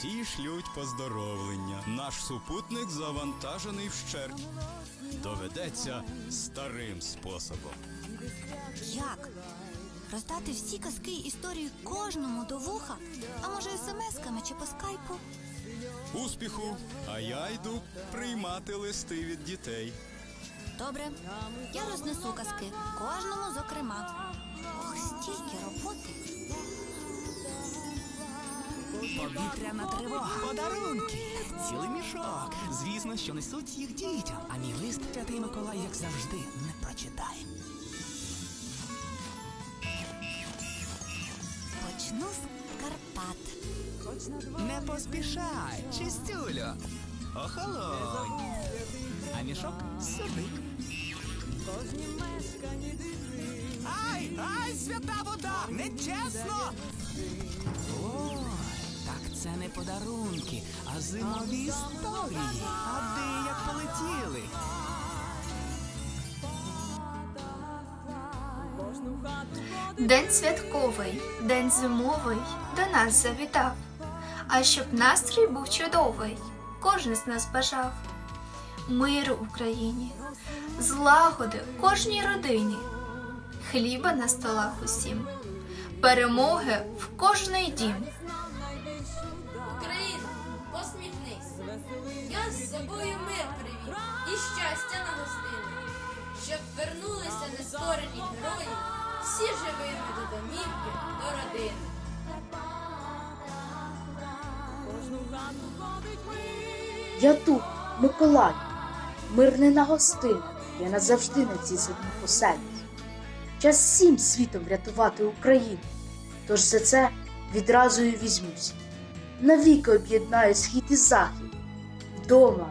Всі шлють поздоровлення. Наш супутник завантажений вщерть. Доведеться старим способом. Як? Роздати всі казки історії кожному до вуха? А може смс-ками чи по скайпу? Успіху! А я йду приймати листи від дітей. Добре, я рознесу казки, кожному зокрема. Повітряна тривога. Подарунки. Цілий мішок. Звісно, що несуть їх дітям. А мій лист святий Миколай, як завжди, не прочитає. Почну з Карпат. Не поспішай, чистюлю. Охолонь. А мішок сюди. Ай, ай, свята вода! Нечесно! Це не подарунки, а зимові історії. А де як полетіли? День святковий, день зимовий до нас завітав. А щоб настрій був чудовий, кожен з нас бажав. Миру Україні, злагоди кожній родині, хліба на столах усім, перемоги в кожний дім. Собою мир привів і щастя на гостину. Щоб вернулися нескорені герої, всі живими до домівки, до родини. Я тут, Миколай, мирнина гостина, я назавжди на цій землі поселюсь. Час всім світом врятувати Україну, тож за це відразу і візьмусь. Навіки об'єднаю схід і захід, вдома,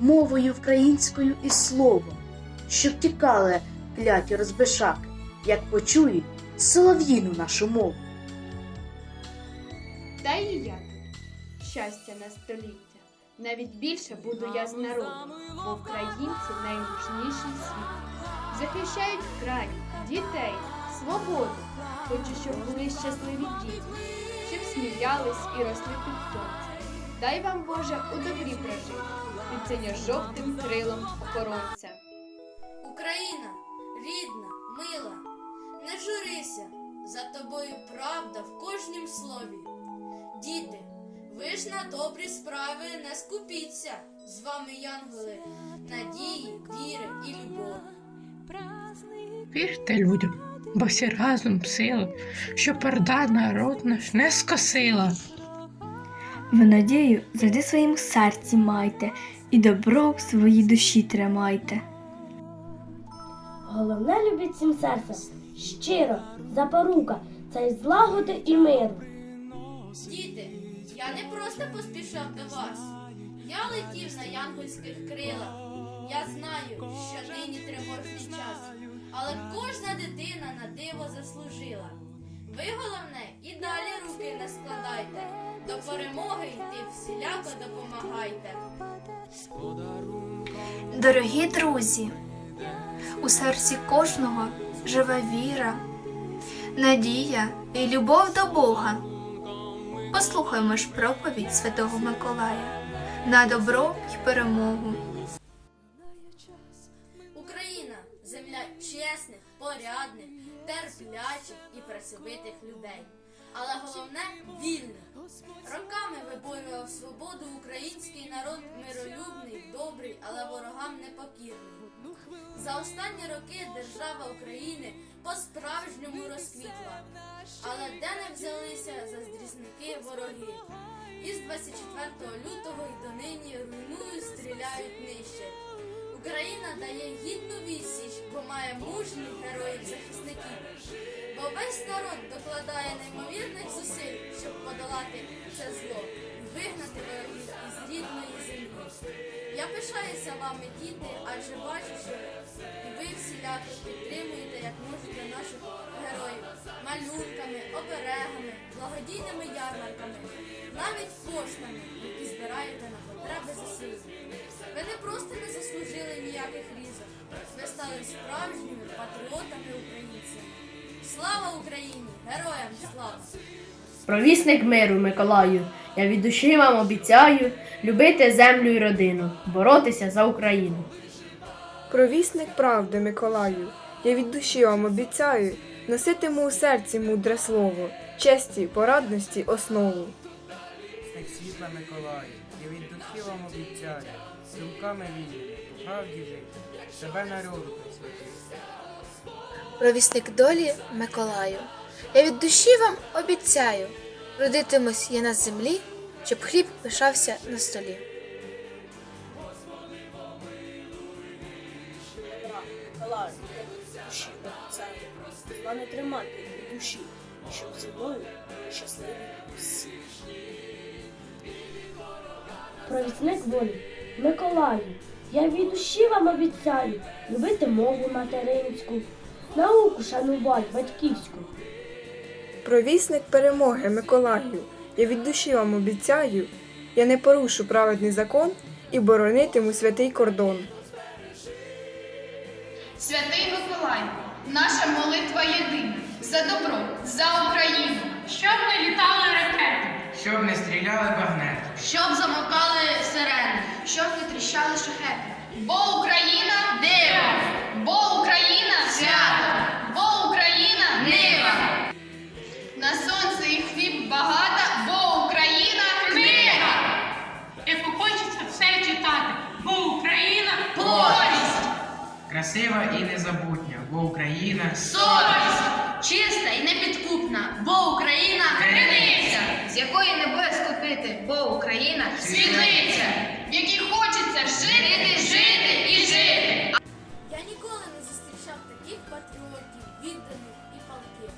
мовою українською і словом, щоб тікали кляті розбишаки, як почують солов'їну нашу мову. Та і я. Щастя на століття. Навіть більше буду я з народом, бо українці наймужніший світ. Захищають край, дітей, свободу. Хочу, щоб були щасливі діти, щоб сміялись і росли під сонцем. Дай вам Боже у добрі прожити під синьо-жовтим крилом охоронця. Україна, рідна, мила, не журися, за тобою правда в кожнім слові. Діти, ви ж на добрі справи не скупіться. З вами янголи надії, віри і любові. Вірте людям, бо всі разом сила, що перда народ наш не скосила. Ви надію завжди в своїм серці майте і добро в своїй душі тримайте. Головне любіть всім серцем, щиро, запорука, це й злагоди і миру. Діти, я не просто поспішав до вас. Я летів на янгольських крилах. Я знаю, що нині тривожний час, але кожна дитина на диво заслужила. Ви головне і далі руки не складайте. До перемоги йти всіляко допомагайте. Дорогі друзі, у серці кожного живе віра, надія і любов до Бога. Послухаймо ж проповідь Святого Миколая на добро й перемогу. Україна земля чесних, порядних, терплячих і працьовитих людей. Але головне вільних. Роками виборював свободу український народ миролюбний, добрий, але ворогам непокірний. За останні роки держава України по-справжньому розквітла. Але де не взялися заздрісники вороги? Із 24 лютого й донині руйнують, стріляють, нищать. Україна дає гідну відсіч, бо має мужніх героїв захисників. Бо весь народ докладає щоб подолати це зло вигнати ворогів із рідної землі. Я пишаюся вами, діти, адже бачу, що ви всіляко підтримуєте, як можете наших героїв малюнками, оберегами, благодійними ярмарками, навіть постами, які збираєте на потреби ЗСУ. Ви не просто не заслужили ніяких різок, ви стали справжніми патріотами українцями. Слава Україні! Героям слава! Провісник миру, Миколаю, Я від душі вам обіцяю любити землю і родину, боротися за Україну. Провісник правди, Миколаю, я від душі вам обіцяю носитиму у серці мудре слово, честі, порадності основу. Світла Миколаю, я від душі вам обіцяю, думками вільними, по правді жити, себе народу присвятити. Провісник долі Миколаю, я від душі вам обіцяю, родитимусь я на землі, щоб хліб пишався на столі. Миколаю, я від душі не тримати від душі, щоб зі мною щасливі всі. Провісник волі, Миколаю, я від душі вам обіцяю любити мову материнську, науку шанувати батьківську. Провісник перемоги, Миколаю, я від душі вам обіцяю, я не порушу праведний закон і боронитиму святий кордон. Святий Миколай, наша молитва єдина за добро, за Україну, Щоб не літали ракети. Щоб не стріляли багнети, Щоб замовкали сирени. щоб не тріщали шахети. Бо Україна красива і незабутня, бо Україна совість, Чиста і непідкупна, бо Україна криниця, з якої не боязко пити, бо Україна світлиця, в якій хочеться жити, жити і жити. Я ніколи не зустрічав таких патріотів, відданих і палких,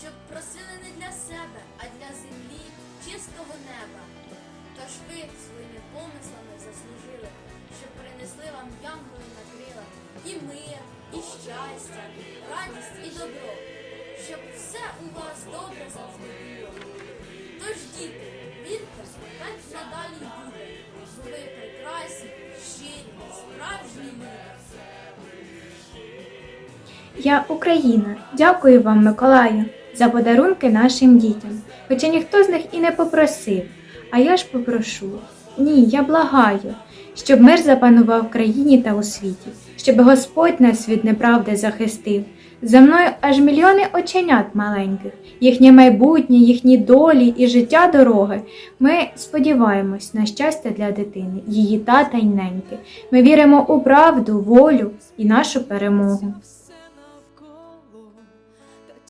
щоб просили не для себе, а для землі, чистого неба. Тож ви своїми помислами заслужили, щоб принесли вам янголи на крилах і мир, і щастя, радість і добро, щоб все у вас добре завжди було. Тож, діти, вірте, так надалі буде, бо ви прекрасні, щирі, справжні люди. Я Україна. Дякую вам, Миколаю, за подарунки нашим дітям. Хоча ніхто з них і не попросив. А я ж попрошу. Ні, я благаю, щоб мир запанував в країні та у світі, щоб Господь нас від неправди захистив. За мною аж мільйони оченят маленьких, їхнє майбутнє, їхні долі і життя дороги. Ми сподіваємось на щастя для дитини, її тата й неньки. Ми віримо у правду, волю і нашу перемогу.